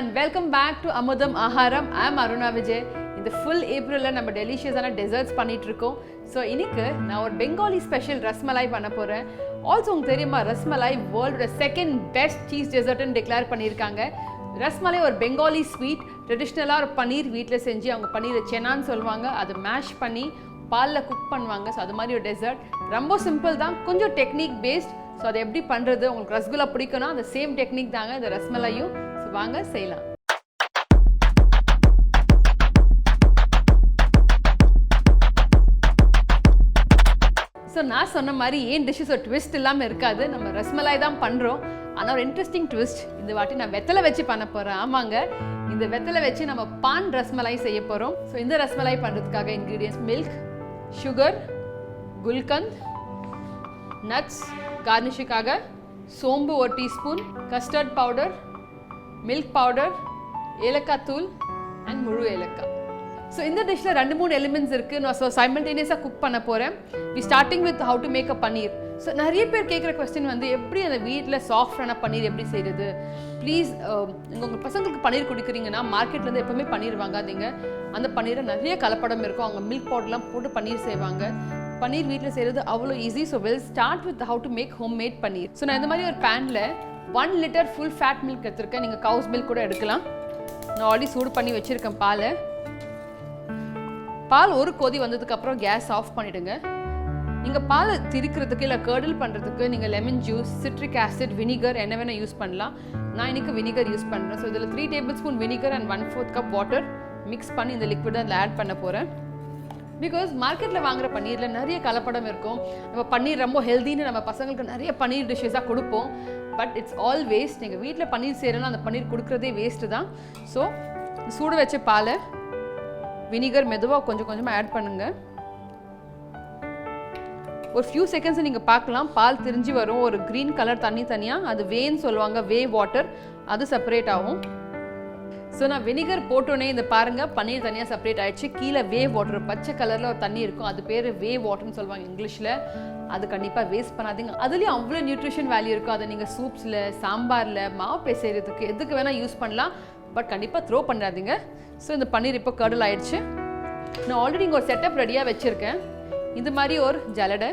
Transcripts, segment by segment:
And welcome back to அமுதம் Aharam I'm Aruna Vijay இந்த full ஏப்ரலில் நம்ம டெலிஷியஸான டெசர்ட்ஸ் பண்ணிகிட்ருக்கோம் இருக்கோம் ஸோ இன்றைக்கு நான் ஒரு பெங்காலி ஸ்பெஷல் ரஸ்மலாய் பண்ண போகிறேன் ஆல்சோ உங்களுக்கு தெரியுமா ரஸ்மலாய் வேர்ல்டோட செகண்ட் பெஸ்ட் சீஸ் டெசர்ட்னு டிக்ளேர் பண்ணியிருக்காங்க. ரஸ்மலாய் ஒரு பெங்காலி ஸ்வீட் ட்ரெடிஷ்னலாக ஒரு பன்னீர் வீட்டில் செஞ்சு அவங்க பன்னீரை சென்னான்னு சொல்லுவாங்க. அதை மேஷ் பண்ணி பாலில் குக் பண்ணுவாங்க. ஸோ அது மாதிரி ஒரு டெசர்ட் ரொம்ப சிம்பிள் தான் கொஞ்சம் டெக்னிக் பேஸ்ட் ஸோ அதை எப்படி பண்ணுறது உங்களுக்கு ரசகுல்லா பிடிக்கும்னா அந்த சேம் டெக்னிக் தாங்க இந்த ரஸ்மலையும் வாங்க செய்யலாம். ஸோ நான் சொன்ன மாதிரி ஏன் டிஷ்ஷஸ் ஒரு ட்விஸ்ட் இல்லாமல் இருக்காது. நம்ம ரஸ்மலாய் தான் பண்ணுறோம் ஆனால் ஒரு இன்ட்ரெஸ்டிங் ட்விஸ்ட் இந்த வாட்டி நான் வெத்தலை வச்சு பண்ண போகிறேன் ஆமாங்க. இந்த வெத்தலை வச்சு நம்ம பான் ரஸ்மலாய் செய்ய போகிறோம் ஸோ இந்த ரஸ்மலாய் பண்ணுறதுக்காக ingredients milk sugar gulkand nuts கார்னிஷுக்காக சோம்பு ஒரு teaspoon custard powder milk powder ஏலக்காய் தூள் அண்ட் முழு ஏலக்காய். ஸோ இந்த டிஷ்ஷில் ரெண்டு மூணு எலிமெண்ட்ஸ் இருக்குது நான் ஸோ சைமல்டேனியஸாக குக் பண்ண போகிறேன் we starting with how to make a paneer so நிறைய பேர் கேட்குற கொஸ்டின் வந்து எப்படி அந்த வீட்டில் சாஃப்டான பன்னீர் எப்படி செய்கிறது ப்ளீஸ் um, உங்கள் பசங்களுக்கு பன்னீர் குடிக்கிறீங்கன்னா மார்க்கெட்லேருந்து எப்போவுமே பன்னீர் வாங்காதீங்க. அந்த பன்னீரை நிறைய கலப்படம் இருக்கும். அவங்க மில்க் பவுடர்லாம் போட்டு பன்னீர் செய்வாங்க. பன்னீர் வீட்டில் செய்கிறது அவ்வளோ easy so well start with how to make home made paneer so நான் இந்த மாதிரி ஒரு பேனில் one litre full fat milk எடுத்திருக்கேன். நீங்கள் கவுஸ் மில்க் கூட எடுக்கலாம். நான் ஆல்ரெடி சூடு பண்ணி வச்சுருக்கேன் பாலை. பால் ஒரு கொதி வந்ததுக்கப்புறம் கேஸ் ஆஃப் பண்ணிவிடுங்க நீங்கள் பாலை திரிக்கிறதுக்கு இல்லை கேர்டில் பண்ணுறதுக்கு நீங்கள் lemon juice citric acid vinegar என்ன வேணால் யூஸ் பண்ணலாம். நான் இன்னைக்கு வினிகர் யூஸ் பண்ணுறேன் ஸோ இதில் three tablespoon vinegar and one fourth cup water mix பண்ணி இந்த லிக்விட் அதில் ஆட் பண்ண போகிறேன் பிகாஸ் மார்க்கெட்டில் வாங்குற பன்னீரில் நிறைய கலப்படம் இருக்கும். நம்ம பன்னீர் ரொம்ப ஹெல்தின்னு நம்ம பசங்களுக்கு நிறைய பன்னீர் டிஷ்ஷஸாக கொடுப்போம். பட் இட்ஸ் ஆல் வேஸ்ட் நீங்கள் வீட்டில் பன்னீர் செய்கிறோன்னா அந்த பன்னீர் கொடுக்குறதே வேஸ்ட்டு தான். ஸோ சூடு வச்ச பாலை வினிகர் மெதுவாக கொஞ்சம் கொஞ்சமாக ஆட் பண்ணுங்க. ஒரு ஃபியூ செகண்ட்ஸ் நீங்கள் பார்க்கலாம். பால் திரிஞ்சு வரும். ஒரு க்ரீன் கலர் தண்ணி தனியாக அது வேன்னு சொல்லுவாங்க வே வாட்டர் அது செப்பரேட் ஆகும். ஸோ நான் வினிகர் போட்டோன்னே இந்த பாருங்க. பன்னீர் தனியாக செப்பரேட் ஆகிடுச்சு கீழே வே வாட்டர் பச்சை கலரில் ஒரு தண்ணி இருக்கும். அது பேர் வே வாட்டர்னு சொல்லுவாங்க இங்கிலீஷில். அது கண்டிப்பாக வேஸ்ட் பண்ணாதீங்க. அதுலேயும் அவ்வளோ நியூட்ரிஷன் வேல்யூ இருக்கும் அதை நீங்கள் சூப்ஸில் சாம்பாரில் மாவு பேசுறதுக்கு எதுக்கு வேணால் யூஸ் பண்ணலாம். பட் கண்டிப்பாக த்ரோ பண்ணாதீங்க. ஸோ இந்த பன்னீர் இப்போ கடல் ஆயிடுச்சு. நான் ஆல்ரெடி இங்கே ஒரு செட்டப் ரெடியாக வச்சுருக்கேன். இது மாதிரி ஒரு ஜலடை.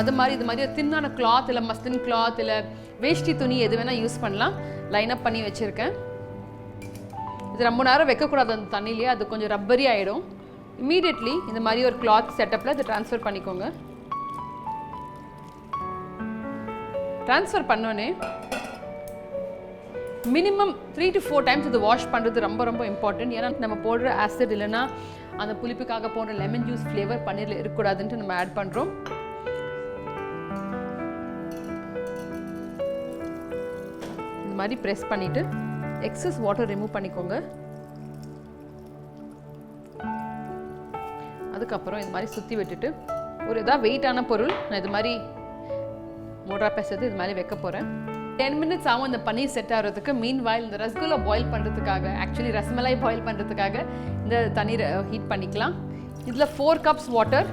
அது மாதிரி இது மாதிரி ஒரு தின்னான கிளாத் இல்லை மஸ்லின் கிளாத் இல்லை வேஷ்டி துணி எது வேணால் யூஸ் பண்ணலாம். லைன் அப் பண்ணி வச்சுருக்கேன். இது ரொம்ப நேரம் வைக்கக்கூடாது அந்த தண்ணியிலேயே. அது கொஞ்சம் ரப்பரி ஆகிடும் இமீடியட்லி இந்த மாதிரி ஒரு கிளாத் செட்டப்பில் இதை ட்ரான்ஸ்ஃபர் பண்ணிக்கோங்க. ட்ரான்ஸ்ஃபர் பண்ணோன்னே minimum three to four times இது வாஷ் பண்ணுறது ரொம்ப ரொம்ப இம்பார்ட்டன்ட் ஏன்னா நம்ம போடுற ஆசிட் இல்லைன்னா அந்த புளிப்புக்காக போடுற லெமன் ஜூஸ் ஃப்ளேவர் பன்னீரில் இருக்கக்கூடாதுன்ட்டு நம்ம ஆட் பண்ணுறோம் இந்த மாதிரி ப்ரெஸ் பண்ணிவிட்டு எக்ஸஸ் வாட்டர் ரிமூவ் பண்ணிக்கோங்க. அதுக்கப்புறம் இது மாதிரி சுற்றி விட்டுட்டு ஒரு இதாக வெயிட்டான பொருள் நான் இது மாதிரி ஓடுறா பேசுறது இது மாதிரி வைக்க போகிறேன் டென் மினிட்ஸ் ஆகும் இந்த பன்னீர் செட் ஆகிறதுக்கு. மீன் வாயில் இந்த ரசகுல்லா பாயில் பண்ணுறதுக்காக ஆக்சுவலி ரசமலாய் பாயில் பண்ணுறதுக்காக இந்த தண்ணீர் ஹீட் uh, பண்ணிக்கலாம். இதில் ஃபோர் கப்ஸ் வாட்டர்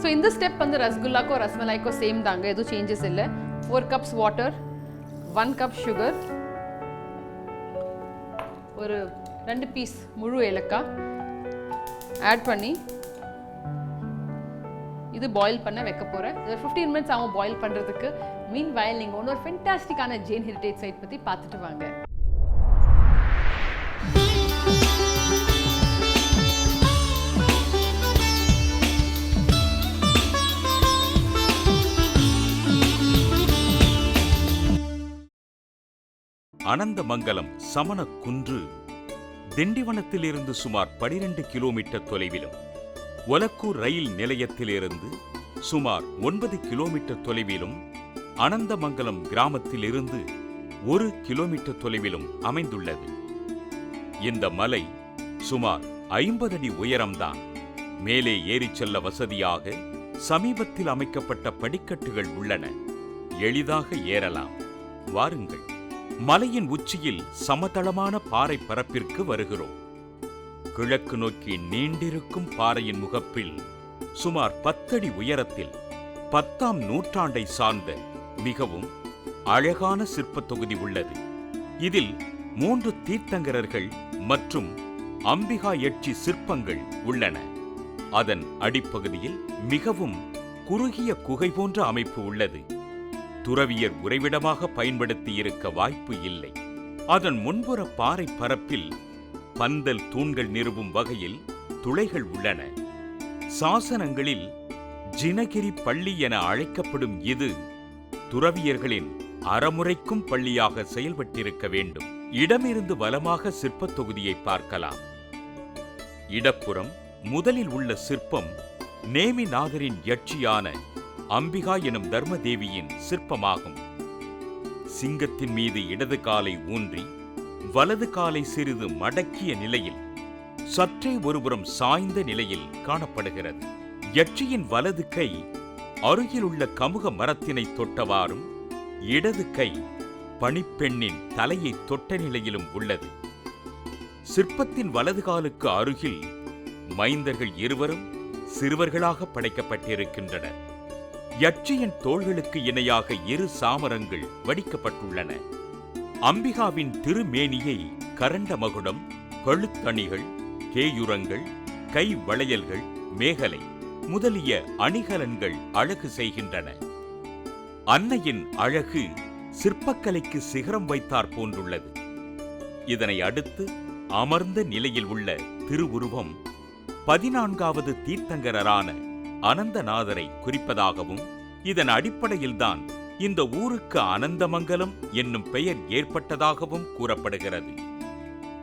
ஸோ இந்த ஸ்டெப் வந்து ரசகுல்லாக்கோ ரசமலாய்க்கோ சேம் தாங்க. எதுவும் சேஞ்சஸ் இல்லை. Four cups water one cup sugar ஒரு ரெண்டு பீஸ் முழு ஏலக்காய். ஆட் பண்ணி இது பாயில் பண்ண வைக்க போகிறேன் இது ஃபிஃப்டீன் மினிட்ஸ் ஆகும் பாயில் பண்ணுறதுக்கு மீன் வயல் நீங்கள் ஒன்று ஒரு ஃபென்டாஸ்டிக்கான ஜெயின் ஹெரிட்டேஜ் சைட் பற்றி பார்த்துட்டு வாங்க. அனந்தமங்கலம் சமண குன்று திண்டிவனத்திலிருந்து சுமார் 12 கிலோமீட்டர் தொலைவிலும். ஒலக்கூர் ரயில் நிலையத்திலிருந்து சுமார் ஒன்பது கிலோமீட்டர் தொலைவிலும் அனந்தமங்கலம் கிராமத்திலிருந்து ஒரு கிலோமீட்டர் தொலைவிலும் அமைந்துள்ளது. இந்த மலை சுமார் ஐம்பது அடி உயரம்தான். மேலே ஏறிச் செல்ல வசதியாக சமீபத்தில் அமைக்கப்பட்ட படிக்கட்டுகள் உள்ளன. எளிதாக ஏறலாம். வாருங்கள். மலையின் உச்சியில் சமதளமான பாறை பரப்பிற்கு வருகிறோம். கிழக்கு நோக்கி நீண்டிருக்கும் பாறையின் முகப்பில் சுமார் பத்தடி உயரத்தில் பத்தாம் நூற்றாண்டை சார்ந்த மிகவும் அழகான சிற்பத் தொகுதி உள்ளது. இதில் மூன்று தீர்த்தங்கரர்கள் மற்றும் அம்பிகா எட்சி சிற்பங்கள் உள்ளன. அதன் அடிப்பகுதியில் மிகவும் குறுகிய குகை போன்ற அமைப்பு உள்ளது. துறவியர் உறைவிடமாக பயன்படுத்தி இருக்க வாய்ப்பு இல்லை. அதன் முன்புற பாறை பரப்பில் பந்தல் தூண்கள் நிறுவும் வகையில் துளைகள் உள்ளன. சாசனங்களில் ஜினகிரி பள்ளி என அழைக்கப்படும் இது துறவியர்களின் அறமுறைக்கும் பள்ளியாக செயல்பட்டிருக்க வேண்டும். இடமிருந்து வலமாக சிற்பத் தொகுதியை பார்க்கலாம். இடப்புறம் முதலில் உள்ள சிற்பம் நேமிநாதரின் யட்சியான அம்பிகா எனும் தர்மதேவியின் சிற்பமாகும். சிங்கத்தின் மீது இடது காலை ஊன்றி வலது காலை சிறிது மடக்கிய நிலையில் சற்றே ஒருபுறம் சாய்ந்த நிலையில் காணப்படுகிறது. யட்சியின் வலது கை அருகிலுள்ள கமுக மரத்தினை தொட்டவாறும் இடது கை பணிப்பெண்ணின் தலையை தொட்ட நிலையிலும் உள்ளது. சிற்பத்தின் வலது காலுக்கு அருகில் மைந்தர்கள் இருவரும் சிறுவர்களாக படைக்கப்பட்டிருக்கின்றனர். யட்சியின் தோள்களுக்கு இணையாக இரு சாமரங்கள் வடிக்கப்பட்டுள்ளன. அம்பிகாவின் திருமேனியை கரண்ட மகுடம் கழுத்தணிகள் கேயுரங்கள் கை வளையல்கள் மேகலை முதலிய அணிகலன்கள் அழகு செய்கின்றன. அன்னையின் அழகு சிற்பக்கலைக்கு சிகரம் வைத்தார் போன்றுள்ளது. இதனை அடுத்து அமர்ந்த நிலையில் உள்ள திருவுருவம் பதினான்காவது தீர்த்தங்கரரான அனந்தநாதரை குறிப்பதாகவும் இதன் அடிப்படையில்தான் இந்த ஊருக்கு அனந்தமங்கலம் என்னும் பெயர் ஏற்பட்டதாகவும் கூறப்படுகிறது.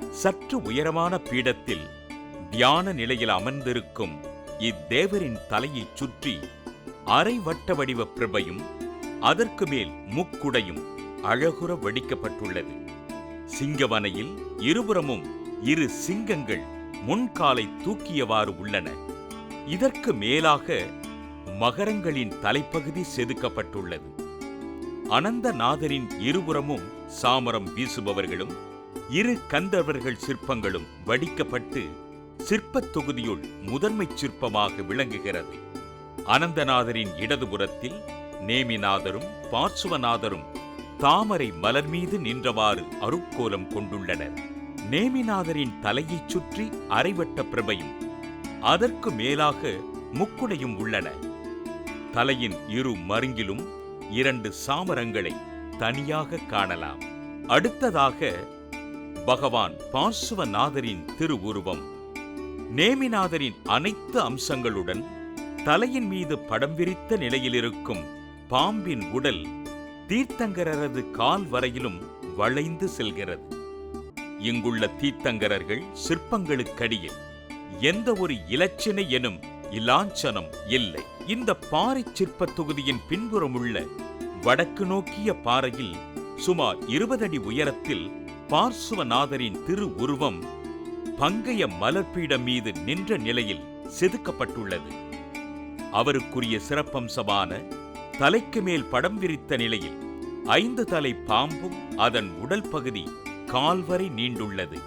சற்று உயரமான பீடத்தில் தியான நிலையில் அமர்ந்திருக்கும் இத்தேவரின் தலையைச் சுற்றி அரை வட்ட வடிவ பிரபையும் அதற்கு மேல் முக்குடையும் அழகுற வடிக்கப்பட்டுள்ளது. சிங்கவனையில் இருபுறமும் இரு சிங்கங்கள் முன்காலை தூக்கியவாறு உள்ளன. இதற்கு மேலாக மகரங்களின் தலைப்பகுதி செதுக்கப்பட்டுள்ளது. அனந்தநாதரின் இருபுறமும் சாமரம் வீசுபவர்களும் இரு கந்தர்வர்கள் சிற்பங்களும் வடிக்கப்பட்டு சிற்பத் தொகுதியுள் முதன்மைச் சிற்பமாக விளங்குகிறது. அனந்தநாதரின் இடதுபுறத்தில் நேமிநாதரும் பார்சுவநாதரும் தாமரை மலர் மீது நின்றவாறு அருக்கோலம் கொண்டுள்ளனர். நேமிநாதரின் தலையைச் சுற்றி அரைவட்ட பிரபையும் அதற்கு மேலாக முக்குடையும் உள்ளன. தலையின் இரு மருங்கிலும் இரண்டு சாமரங்களை தனியாக காணலாம். அடுத்ததாக பகவான் பார்சுவநாதரின் திருவுருவம். நேமிநாதரின் அனைத்து அம்சங்களுடன் தலையின் மீது படம் விரித்த நிலையிலிருக்கும் பாம்பின் உடல் தீர்த்தங்கரரது கால் வரையிலும் வளைந்து செல்கிறது. இங்குள்ள தீர்த்தங்கரர்கள் சிற்பங்களுக்கடியில் எந்த ஒரு இலச்சினை எனும் இலாஞ்சனம் இல்லை. இந்த பாறை சிற்பத் தொகுதியின் பின்புறம் உள்ள வடக்கு நோக்கிய பாறையில் சுமார் இருபது அடி உயரத்தில் பார்சுவநாதரின் திரு உருவம் பங்கைய மலர்பீடம் மீது நின்ற நிலையில் செதுக்கப்பட்டுள்ளது. அவருக்குரிய சிறப்பம்சமான தலைக்கு மேல் படம் விரித்த நிலையில் ஐந்து தலை பாம்பும் அதன் உடல் பகுதி கால்வரை நீண்டுள்ளது.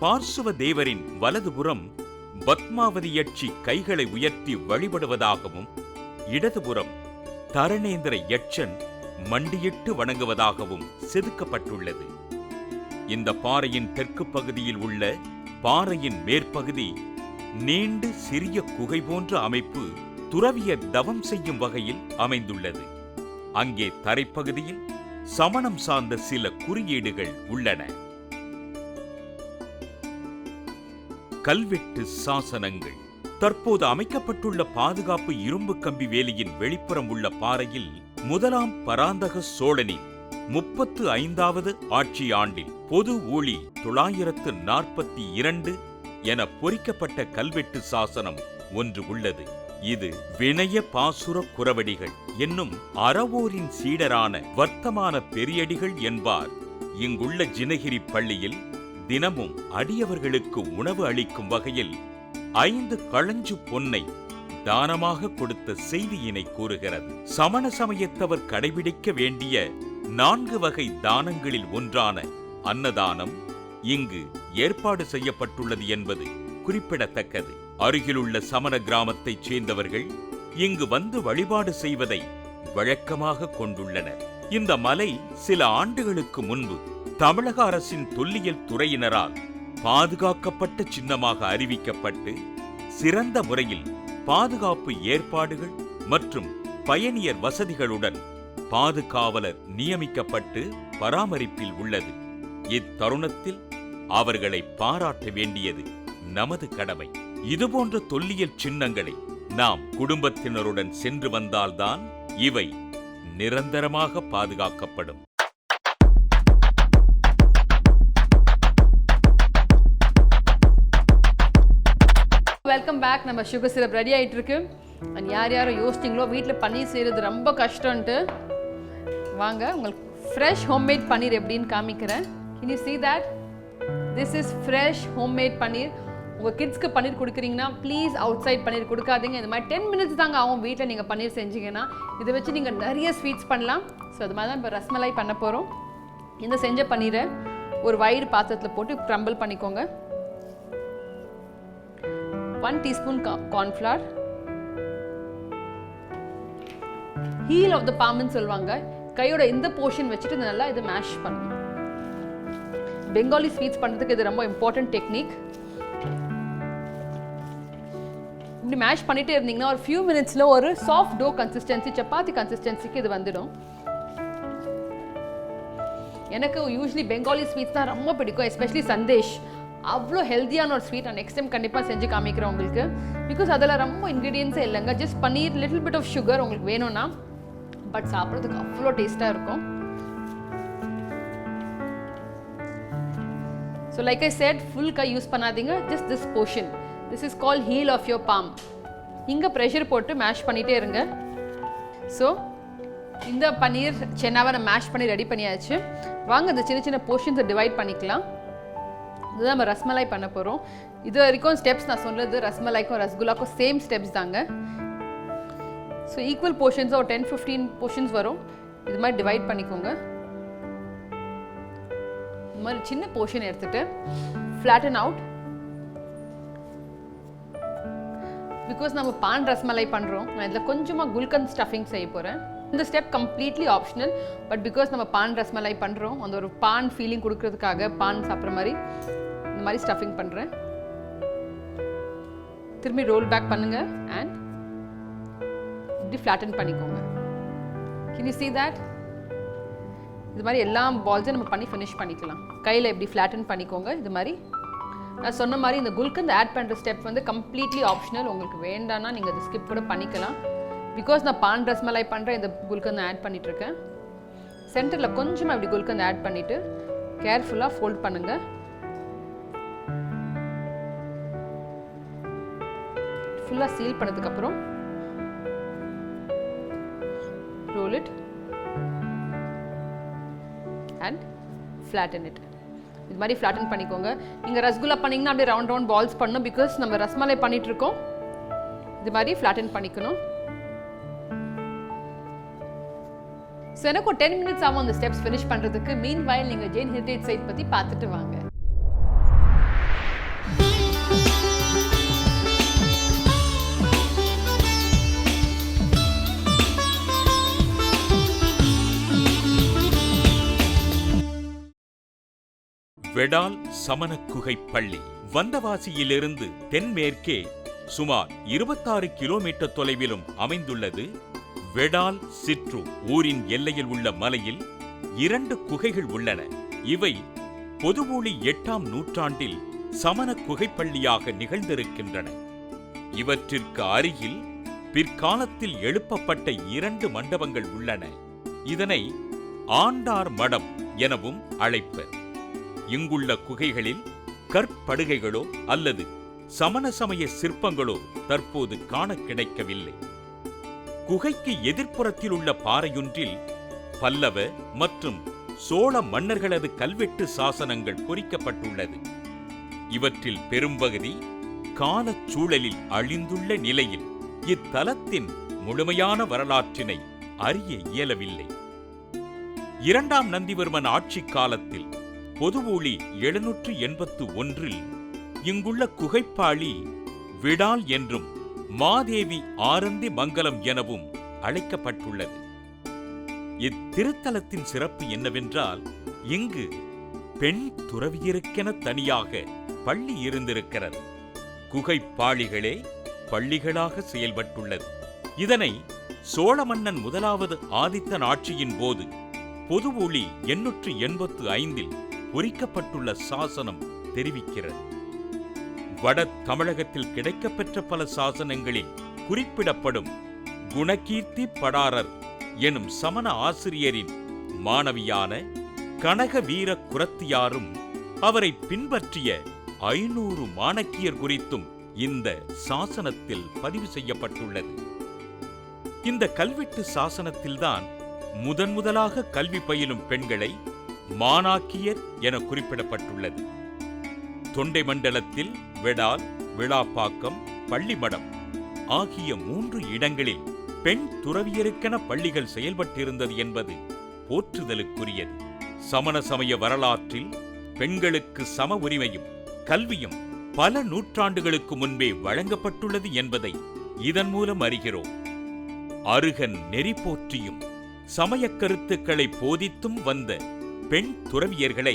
பார்சுவ தேவரின் வலதுபுறம் பத்மாவதி யட்சி கைகளை உயர்த்தி வழிபடுவதாகவும் இடதுபுறம் தரணேந்திர யட்சன் மண்டியிட்டு வணங்குவதாகவும் செதுக்கப்பட்டுள்ளது. இந்த பாறையின் தெற்கு பகுதியில் உள்ள பாறையின் மேற்பகுதி நீண்டு சிறிய குகை போன்ற அமைப்பு துறவிய தவம் செய்யும் வகையில் அமைந்துள்ளது. அங்கே தரைப்பகுதியில் சமணம் சார்ந்த சில குறியீடுகள் உள்ளன. கல்வெட்டு சாசனங்கள். தற்போது அமைக்கப்பட்டுள்ள பாதுகாப்பு இரும்பு கம்பி வேலியின் வெளிப்புறம் உள்ள பாறையில் முதலாம் பராந்தக சோழனின் முப்பத்து ஐந்தாவது ஆட்சி ஆண்டில் பொது ஊழி தொள்ளாயிரத்து நாற்பத்தி இரண்டு என பொறிக்கப்பட்ட கல்வெட்டு சாசனம் ஒன்று உள்ளது. இது வினய பாசுர குறவடிகள் என்னும் அறவோரின் சீடரான வர்த்தமான பெரியடிகள் என்பார். இங்குள்ள ஜினகிரி பள்ளியில் தினமும் அடியவர்களுக்கு உணவு அளிக்கும் வகையில் ஐந்து களஞ்சு பொன்னை தானமாக கொடுத்த செய்தியினை கூறுகிறது. சமண சமயத்தவர் கடைபிடிக்க வேண்டிய நான்கு வகை தானங்களில் ஒன்றான அன்னதானம் இங்கு ஏற்பாடு செய்யப்பட்டுள்ளது என்பது குறிப்பிடத்தக்கது. அருகிலுள்ள சமண கிராமத்தைச் சேர்ந்தவர்கள் இங்கு வந்து வழிபாடு செய்வதை வழக்கமாக கொண்டுள்ளனர். இந்த மலை சில ஆண்டுகளுக்கு முன்பு தமிழக அரசின் தொல்லியல் துறையினரால் பாதுகாக்கப்பட்ட சின்னமாக அறிவிக்கப்பட்டு சிறந்த முறையில் பாதுகாப்பு ஏற்பாடுகள் மற்றும் பயணியர் வசதிகளுடன் பாதுகாவலர் நியமிக்கப்பட்டு பராமரிப்பில் உள்ளது. இத்தருணத்தில் அவர்களை பாராட்ட வேண்டியது நமது கடமை. இதுபோன்ற தொல்லியல் சின்னங்களை நாம் குடும்பத்தினருடன் சென்று வந்தால்தான் இவை நிரந்தரமாக பாதுகாக்கப்படும். வெல்கம் பேக் நம்ம சுகர் சிரப் ரெடி ஆகிட்டு இருக்கு அண்ட் யார் யாரும் யோசிச்சிங்களோ வீட்டில் பன்னீர் செய்கிறது ரொம்ப கஷ்டம்ன்ட்டு. வாங்க உங்களுக்கு ஃப்ரெஷ் ஹோம்மேட் பன்னீர் எப்படின்னு காமிக்கிறேன். Can you see that this is fresh homemade paneer. உங்கள் கிட்ஸ்க்கு பன்னீர் கொடுக்குறீங்கன்னா ப்ளீஸ் அவுட் சைட் பன்னீர் கொடுக்காதீங்க. இந்த மாதிரி டென் மினிட்ஸ் தாங்க ஆகும் வீட்டில் நீங்கள் பன்னீர் செஞ்சீங்கன்னா. இதை வச்சு நீங்கள் நிறைய ஸ்வீட்ஸ் பண்ணலாம். ஸோ அது மாதிரி தான் இப்போ ரஸ்மலாய் பண்ண போகிறோம் இந்த செஞ்ச பன்னீரை ஒரு வயிறு பாத்திரத்தில் போட்டு க்ரம்பிள் பண்ணிக்கோங்க. One teaspoon cornflour heel of the பாம்புன்னு சொல்லுவாங்க. கையோட இந்த போர்ஷன் வச்சுட்டு நல்லா இதை மேஷ் பண்ணணும். பெங்காலி ஸ்வீட்ஸ் பண்ணுறதுக்கு இது ரொம்ப இம்பார்ட்டன்ட் டெக்னிக் இப்படி மேஷ் பண்ணிட்டே இருந்தீங்கன்னா ஒரு ஃபியூ மினிட்ஸில் ஒரு சாஃப்ட் டோ கன்சிஸ்டன்சி சப்பாத்தி கன்சிஸ்டன்சிக்கு இது வந்துடும். எனக்கு யூஸ்வலி பெங்காலி ஸ்வீட்ஸ் தான் ரொம்ப பிடிக்கும் எஸ்பெஷலி சந்தேஷ் அவ்வளோ ஹெல்த்தியான ஒரு ஸ்வீட் நான் நெக்ஸ்ட் டைம் கண்டிப்பாக செஞ்சு காமிக்கிறேன் உங்களுக்கு. பிகாஸ் அதில் ரொம்ப இன்க்ரீடியன்ஸே இல்லைங்க. Just paneer little bit of sugar உங்களுக்கு வேணும்னா பட் சாப்பிட்றதுக்கு அவ்வளோ டேஸ்ட்டாக இருக்கும். So like I said full guy use பண்ணாதீங்க. Just this portion this is call heel of your palm இங்கே ப்ரெஷர் போட்டு மேஷ் பண்ணிகிட்டே இருங்க. ஸோ இந்த பன்னீர் சென்னாவை நான் மேஷ் பண்ணி ரெடி பண்ணியாச்சு. வாங்க இந்த சின்ன சின்ன போர்ஷன்ஸை டிவைட் பண்ணிக்கலாம். அது நம்ம ரஸ்மலாய் பண்ண போகிறோம் இது வரைக்கும் ஸ்டெப்ஸ் நான் சொன்னது ரஸ்மலாய்க்கும் ரசகுல்லாக்கும் சேம் ஸ்டெப்ஸ் தாங்க. ஸோ ஈக்குவல் போர்ஷன்ஸ் ஒரு டென் ஃபிஃப்டீன் போர்ஷன்ஸ் வரும். இது மாதிரி டிவைட் பண்ணிக்கோங்க. இது மாதிரி சின்ன போர்ஷன் எடுத்துட்டு ஃப்ளாட்டன் அவுட் பிகாஸ் நம்ம பான் ரஸ்மலை பண்ணுறோம் நான் இதில் கொஞ்சமாக குல்கன் ஸ்டஃபிங் செய்ய போகிறேன் இந்த step completely optional but because நம்ம பான் ரஸ்மலை பண்ணுறோம் அந்த ஒரு பான் ஃபீலிங் கொடுக்கறதுக்காக பான் சாப்பிட்ற மாதிரி மாதிரி ஸ்டஃபிங் பண்ணுறேன் திரும்பி ரோல் பேக் பண்ணுங்க அண்ட் இப்படி ஃப்ளாட்டன் பண்ணிக்கோங்க. Can you see that? இது மாதிரி எல்லா பால்ஸையும் நம்ம பண்ணி ஃபினிஷ் பண்ணிக்கலாம். கையில் இப்படி ஃப்ளாட்டன் பண்ணிக்கோங்க. இது மாதிரி நான் சொன்ன மாதிரி இந்த குல்கந்த் ஆட் பண்ணுற ஸ்டெப் வந்து கம்ப்ளீட்லி ஆப்ஷனல் உங்களுக்கு வேண்டாம்னா நீங்கள் அதை ஸ்கிப் கூட பண்ணிக்கலாம். பிகாஸ் நான் பான் ரஸ்மலாய் பண்ணுறேன் இந்த குல்கந்த் ஆட் பண்ணிகிட்ருக்கேன் சென்டரில் கொஞ்சமாக இப்படி குல்கந்த் ஆட் பண்ணிவிட்டு கேர்ஃபுல்லாக ஃபோல்ட் பண்ணுங்கள் ஃபுல்லாக சீல் பண்ணதுக்கப்புறம் roll it and flatten it இது மாதிரி ஃப்ளாட்டன் பண்ணிக்கோங்க. நீங்கள் ரசகுல்லா பண்ணீங்கன்னா அப்படியே ரவுண்ட் ரவுண்ட் பால்ஸ் பண்ணணும் பிகாஸ் நம்ம ரஸ்மலை பண்ணிகிட்ருக்கோம் இருக்கோம் இது மாதிரி ஃப்ளாட்டன் பண்ணிக்கணும். ஸோ எனக்கு ஒரு டென் மினிட்ஸ் ஆகும் அந்த ஸ்டெப்ஸ் ஃபினிஷ் பண்ணுறதுக்கு மீன் வயல் நீங்கள் ஜெயின் ஹெரிட்டேஜ் சைட் பற்றி பார்த்துட்டு வாங்க. வெடால் சமணக்குகை பள்ளி. வந்தவாசியிலிருந்து தென்மேற்கே சுமார் 26 கிலோமீட்டர் தொலைவிலும் அமைந்துள்ளது வெடால் சிற்று ஊரின் எல்லையில் உள்ள மலையில் இரண்டு குகைகள் உள்ளன. இவை பொதுவூழி எட்டாம் நூற்றாண்டில் சமண குகைப்பள்ளியாக நிகழ்ந்திருக்கின்றன. இவற்றிற்கு அருகில் பிற்காலத்தில் எழுப்பப்பட்ட இரண்டு மண்டபங்கள் உள்ளன. இதனை ஆண்டார் மடம் எனவும் அழைப்பர். இங்குள்ள குகைகளில் கற்படுகைகளோ அல்லது சமண சமய சிற்பங்களோ தற்போது காண கிடைக்கவில்லை. குகைக்கு எதிர்ப்புறத்தில் உள்ள பாறையொன்றில் பல்லவ மற்றும் சோழ மன்னர்களது கல்வெட்டு சாசனங்கள் பொறிக்கப்பட்டுள்ளது. இவற்றில் பெரும்பகுதி காலச் சூழலில் அழிந்துள்ள நிலையில் இத்தலத்தின் முழுமையான வரலாற்றினை அறிய இயலவில்லை. இரண்டாம் நந்திவர்மன் ஆட்சிக் காலத்தில் பொது பொதுவூழி எழுநூற்று எண்பத்து ஒன்றில் இங்குள்ள குகைப்பாளி விடால் என்றும் மாதேவி ஆரந்தி மங்கலம் எனவும் அழைக்கப்பட்டுள்ளது. இத்திருத்தலத்தின் சிறப்பு என்னவென்றால் இங்கு பெண் துறவியருக்கென தனியாக பள்ளி இருந்திருக்கிறது. குகைப்பாளிகளே பள்ளிகளாக செயல்பட்டுள்ளது. இதனை சோழ மன்னன் முதலாவது ஆதித்தன் ஆட்சியின் போது பொது ஒளி எண்ணூற்று எண்பத்து ஐந்தில் பொறிக்கப்பட்டுள்ள சாசனம் தெரிவிக்கிறது. வட தமிழகத்தில் கிடைக்கப்பெற்ற பல சாசனங்களில் குறிப்பிடப்படும் குணகீர்த்தி படாரர் எனும் சமண ஆசிரியரின் மாணவியான கனக வீர குரத்தியாரும் அவரை பின்பற்றிய ஐநூறு மாணக்கியர் குறித்தும் இந்த சாசனத்தில் பதிவு செய்யப்பட்டுள்ளது. இந்த கல்வெட்டு சாசனத்தில்தான் முதன் முதலாக கல்வி பயிலும் பெண்களை மாணாக்கியர் என குறிப்பிடப்பட்டுள்ளது. தொண்டை மண்டலத்தில் வெடால் விழாப்பாக்கம் பள்ளிமடம் ஆகிய மூன்று இடங்களில் பெண் துறவியருக்கென பள்ளிகள் செயல்பட்டிருந்தது என்பது போற்றுதலுக்குரியது. சமண சமய வரலாற்றில் பெண்களுக்கு சம உரிமையும் கல்வியும் பல நூற்றாண்டுகளுக்கு முன்பே வழங்கப்பட்டுள்ளது என்பதை இதன் மூலம் அறிகிறோம். அருகன் நெறி போற்றியும் சமயக் கருத்துக்களை போதித்தும் வந்த பெண் துறவியர்களை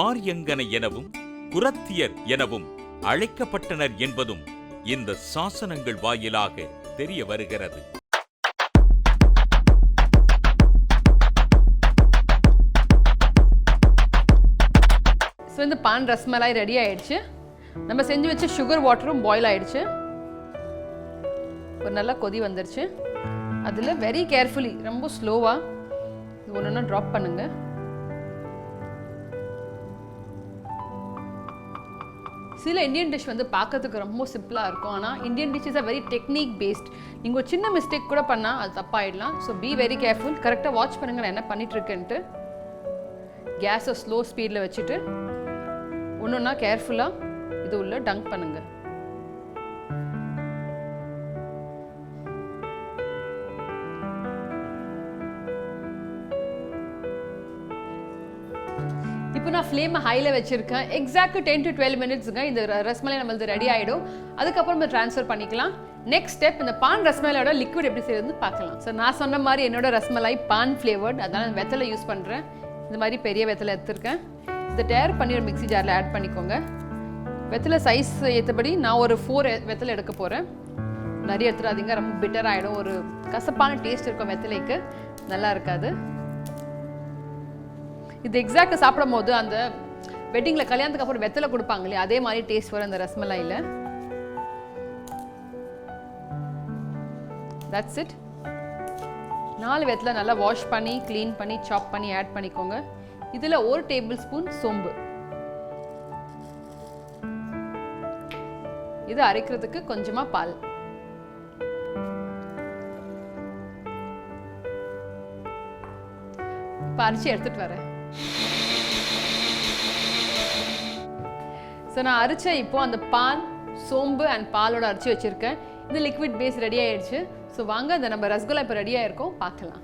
ஆரியங்கன எனவும் குரத்தியர் எனவும் அழைக்கப்பட்டனர் என்பதும் இந்த சாசனங்கள் வாயிலாக தெரிய வருகிறது. ஸோ இந்த பான் ரஸ்மலாய் ரெடி ஆயிடுச்சு. நம்ம செஞ்சு வச்ச சுகர் வாட்டரும் பாயில் ஆயிடுச்சு. ஒரு நல்லா கொதி வந்துருச்சு. அதில் வெரி கேர்ஃபுல்லி ரொம்ப ஸ்லோவாக இது ஒன்று ட்ராப் பண்ணுங்க. சில இந்தியன் டிஷ் வந்து பார்க்கறதுக்கு ரொம்ப சிம்பிளாக இருக்கும். ஆனால் Indian dish is a very technique based நீங்கள் ஒரு சின்ன மிஸ்டேக் கூட பண்ணால் அது தப்பாயிடலாம். ஸோ பி வெரி கேர்ஃபுல் கரெக்டாக வாட்ச் பண்ணுங்கள் நான் என்ன பண்ணிட்டுருக்கேன்ட்டு? கேஸை ஸ்லோ ஸ்பீடில் வச்சுட்டு ஒன்று ஒன்றா கேர்ஃபுல்லாக இது உள்ள டங்க் பண்ணுங்கள் ஃப்ளேமை ஹையில் வச்சுருக்கேன். எக்ஸாக்ட் டென் டு டுவெல் மினிட்ஸுங்க இந்த ரஸ்மலை ரஸ்மலை நம்மளது ரெடி ஆகிடும் அதுக்கப்புறம் நம்ம ட்ரான்ஸ்ஃபர் பண்ணிக்கலாம். நெக்ஸ்ட் ஸ்டெப் இந்த பான் ரஸ்மலையோட லிக்விட் எப்படி செய்யறதுன்னு பார்க்கலாம். ஸோ நான் சொன்ன மாதிரி என்னோட ரஸ்மலாய் பான் ஃப்ளேவர்ட் அதனால் நான் வெத்தலை யூஸ் பண்ணுறேன் இந்த மாதிரி பெரிய வெத்தலை எடுத்துருக்கேன். இதை டேர் பண்ணி ஒரு மிக்ஸி ஜாரில் ஆட் பண்ணிக்கோங்க. வெத்தலை சைஸ் ஏற்றபடி நான் ஒரு ஃபோர் வெத்தலை எடுக்க போகிறேன் நிறைய எடுத்துடாதீங்க. ரொம்ப பிட்டர் ஆகிடும் ஒரு கசப்பான டேஸ்ட் இருக்கும் வெத்தலைக்கு. நல்லா இருக்காது. இது எக்ஸாக்ட் சாப்பிடும் போது அந்த வெட்டிங்கில் கல்யாணத்துக்கு அப்புறம் வெத்தலை கொடுப்பாங்க இல்லையா அதே மாதிரி டேஸ்ட் வரும் அந்த ரஸ்மலாயில் தட்ஸ் இட் நாலு வெத்தலை நல்லா வாஷ் பண்ணி க்ளீன் பண்ணி சாப் பண்ணி ஆட் பண்ணிக்கோங்க. இதில் ஒரு டேபிள் ஸ்பூன் சோம்பு. இது அரைக்கிறதுக்கு கொஞ்சமாக பால். இப்போ அரைச்சி எடுத்துகிட்டு வரேன். ஸோ நான் அரைச்ச இப்போ அந்த பால் சோம்பு அண்ட் பாலோட அரைச்சி வச்சிருக்கேன். இந்த லிக்விட் பேஸ் ரெடி ஆயிடுச்சு. ஸோ வாங்க இந்த நம்ம ரசகுல்லா இப்போ ரெடி ஆயிருக்கோம். பார்க்கலாம்.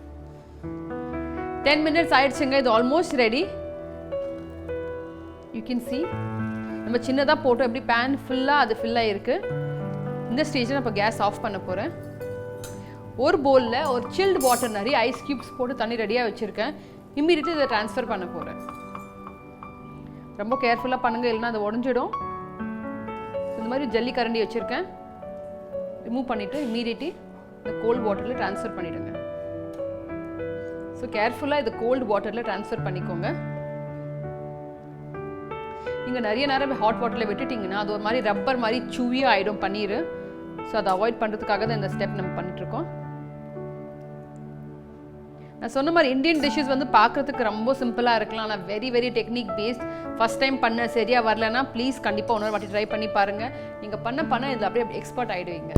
டென் மினிட்ஸ் ஆயிடுச்சுங்க. இது almost ready you can see நம்ம சின்னதாக போட்டோம். எப்படி பேன் ஃபுல்லாக அது ஃபில்லாக இருக்கு இந்த ஸ்டேஜில் நான் இப்போ கேஸ் ஆஃப் பண்ண போகிறேன் ஒரு பவுலில் ஒரு சில்டு வாட்டர் நிறைய ஐஸ் கியூப்ஸ் போட்டு தண்ணி ரெடியாக வச்சுருக்கேன். இம்மீடியட்டாக இதை ட்ரான்ஸ்ஃபர் பண்ண போகிறேன் ரொம்ப கேர்ஃபுல்லாக பண்ணுங்கள் இல்லைன்னா அது உடஞ்சிடும். இந்த மாதிரி ஜல்லி கரண்டி வச்சுருக்கேன். ரிமூவ் பண்ணிவிட்டு இம்மீடியட்லி இந்த கோல்டு வாட்டரில் ட்ரான்ஸ்ஃபர் பண்ணிவிடுங்க ஸோ கேர்ஃபுல்லாக இது கோல்டு வாட்டரில் ட்ரான்ஸ்ஃபர் பண்ணிக்கோங்க. நீங்கள் நிறைய நேரம் ஹாட் வாட்டரில் விட்டுட்டிங்கன்னா அது ஒரு மாதிரி ரப்பர் மாதிரி சூவியாக ஆகிடும் பன்னீர். ஸோ அதை அவாய்ட் பண்ணுறதுக்காக தான் இந்த ஸ்டெப் நம்ம பண்ணிட்டுருக்கோம் நான் சொன்ன மாதிரி இந்தியன் டிஷ்ஷஸ் வந்து பார்க்குறதுக்கு ரொம்ப சிம்பிளாக இருக்கலாம். ஆனால் very very technique based first time பண்ண சரியாக வரலன்னா ப்ளீஸ் கண்டிப்பாக இன்னொரு வாட்டி ட்ரை பண்ணி பாருங்கள் நீங்கள் பண்ண பண்ண இதில் அப்படியே எக்ஸ்பர்ட் ஆகிடுவீங்க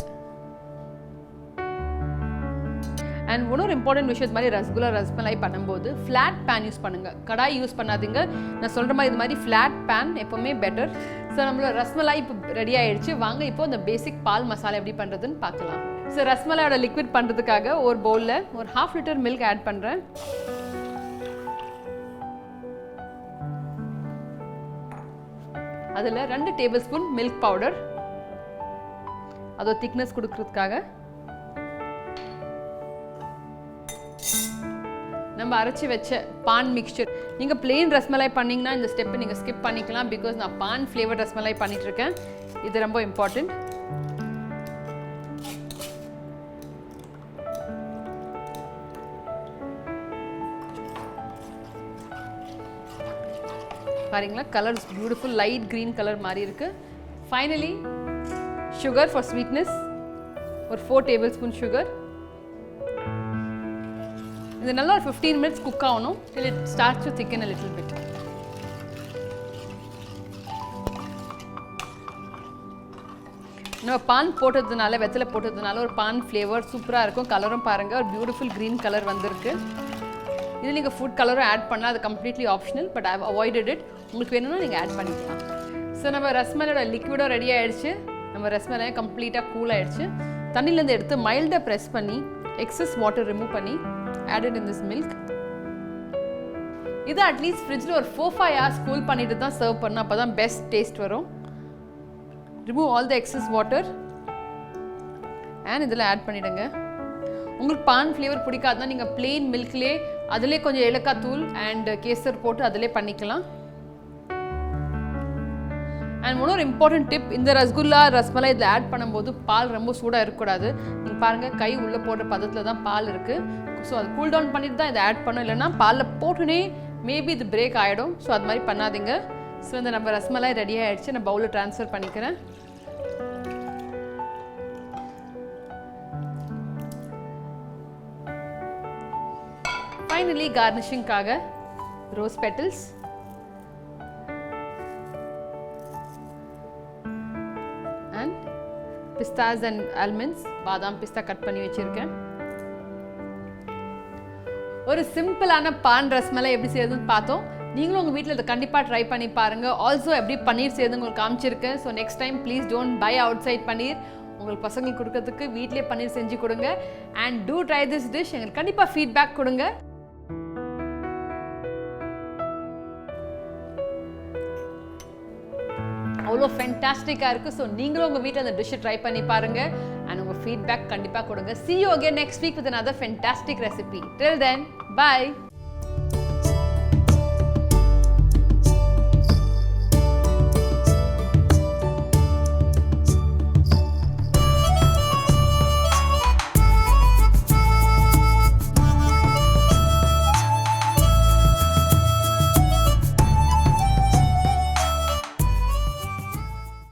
அண்ட் இன்னொரு இம்பார்ட்டன்ட் விஷயம் இது மாதிரி ரசகுல்லா ரஸ்மலாய் பண்ணும்போது ஃப்ளாட் பேன் யூஸ் பண்ணுங்கள் கடாய் யூஸ் பண்ணாதீங்க. நான் சொல்கிற மாதிரி இது மாதிரி ஃப்ளாட் பேன் எப்போவுமே பெட்டர் ஸோ நம்மளோட ரஸ்மலாய் இப்போ ரெடி ஆகிடுச்சு வாங்க இப்போ இந்த பேசிக் பால் மசாலா எப்படி பண்ணுறதுன்னு பார்க்கலாம். ஸோ ரஸ்மலாயோட லிக்விட் பண்ணுறதுக்காக ஒரு பவுலில் ஒரு ஹாஃப் லிட்டர் மில்க் ஆட் பண்ணுறேன் அதில் ரெண்டு டேபிள் ஸ்பூன் மில்க் பவுடர் அதோ திக்னஸ் கொடுக்கறதுக்காக நம்ம அரைச்சி வச்ச பான் மிக்சர் நீங்கள் பிளெயின் ரஸ்மலாய் பண்ணீங்கன்னா இந்த ஸ்டெப்பை நீங்கள் ஸ்கிப் பண்ணிக்கலாம் பிகாஸ் நான் பான் ஃப்ளேவர் ரஸ்மலாய் பண்ணிட்டு இருக்கேன். இது ரொம்ப இம்பார்ட்டண்ட் பாருங்களா colour beautiful light green colour மாதிரி இருக்கு. ஃபைனலி சுகர் ஃபார் ஸ்வீட்னஸ் ஒரு ஃபோர் டேபிள் ஸ்பூன் சுகர் இது நல்லா ஒரு ஃபிஃப்டீன் மினிட்ஸ் குக் ஆகணும். Till it start to thicken a little நம்ம பான் போட்டதுனால வெத்தலை போட்டதுனால ஒரு பான் ஃப்ளேவர் சூப்பராக இருக்கும். கலரும் பாருங்கள் ஒரு பியூட்டிஃபுல் க்ரீன் கலர் வந்திருக்கு. இது நீங்கள் ஃபுட் கலரும் ஆட் பண்ணால் அது completely optional but I avoided it உங்களுக்கு வேணும்னா நீங்கள் ஆட் பண்ணிக்கலாம். ஸோ நம்ம ரஸ்மலோட லிக்விடும் ரெடி ஆயிடுச்சு. நம்ம ரஸ்மலாய் கம்ப்ளீட்டாக கூல் ஆயிடுச்சு. தண்ணியிலேருந்து எடுத்து மைல்டாக ப்ரெஸ் பண்ணி எக்ஸஸ் வாட்டர் ரிமூவ் பண்ணி ஆடட் இன் திஸ் மில்க் இது அட்லீஸ்ட் ஃப்ரிட்ஜில் ஒரு ஃபோர் ஃபைவ் ஹவர்ஸ் கூல் பண்ணிட்டு தான் சர்வ் பண்ணணும். அப்போ தான் பெஸ்ட் டேஸ்ட் வரும். Remove all the excess water and இதில் ஆட் பண்ணிவிடுங்க உங்களுக்கு பான் ஃப்ளேவர் பிடிக்காதுன்னா நீங்கள் plain மில்க்லேயே அதிலே கொஞ்சம் ஏலக்காய் தூள் அண்ட் கேசர் போட்டு அதிலே பண்ணிக்கலாம். அண்ட் இன்னொரு இம்பார்ட்டன்ட் டிப் இந்த ரசகுல்லா ரஸ்மலாய் இதில் ஆட் பண்ணும்போது பால் ரொம்ப சூடாக இருக்கக்கூடாது. நீங்கள் பாருங்கள் கை உள்ளே போடுற பதத்தில் தான் பால் இருக்குது ஸோ அது கூல் டவுன் பண்ணிட்டு தான் இதை ஆட் பண்ணும் இல்லைன்னா பாலில் போட்டுனே மேபி இது பிரேக் ஆகிடும் ஸோ அது மாதிரி பண்ணாதீங்க. ஸோ இந்த நம்ம ரஸ்மலாய் ரெடி ஆகிடுச்சு நான் பவுலில் ட்ரான்ஸ்ஃபர் பண்ணிக்கிறேன். Finally கார்னிஷிங்காக rose petals pistas and almonds பாதாம் பிஸ்தா கட் பண்ணி வச்சுருக்கேன். ஒரு சிம்பிளான பான் ரஸ்மலை எப்படி செய்யுதுன்னு பார்த்தோம். நீங்களும் உங்கள் வீட்டில் இதை கண்டிப்பாக ட்ரை பண்ணி பாருங்கள் ஆல்சோ எப்படி பன்னீர் செய்யுது உங்களுக்கு காமிச்சிருக்கேன். So next time please don't buy outside paneer. உங்களுக்கு பசங்களுக்கு கொடுக்கறதுக்கு வீட்டிலே பன்னீர் செஞ்சு கொடுங்க. And do try this dish எங்களுக்கு கண்டிப்பாக ஃபீட்பேக் கொடுங்க. அவ்வளோ ஃபென்டாஸ்டிக்காக இருக்குது ஸோ நீங்களும் உங்கள் வீட்டில் அந்த டிஷ்ஷை ட்ரை பண்ணி பாருங்கள் அண்ட் உங்கள் ஃபீட்பேக் கண்டிப்பாக கொடுங்க. See you next week with with fantastic recipe till then bye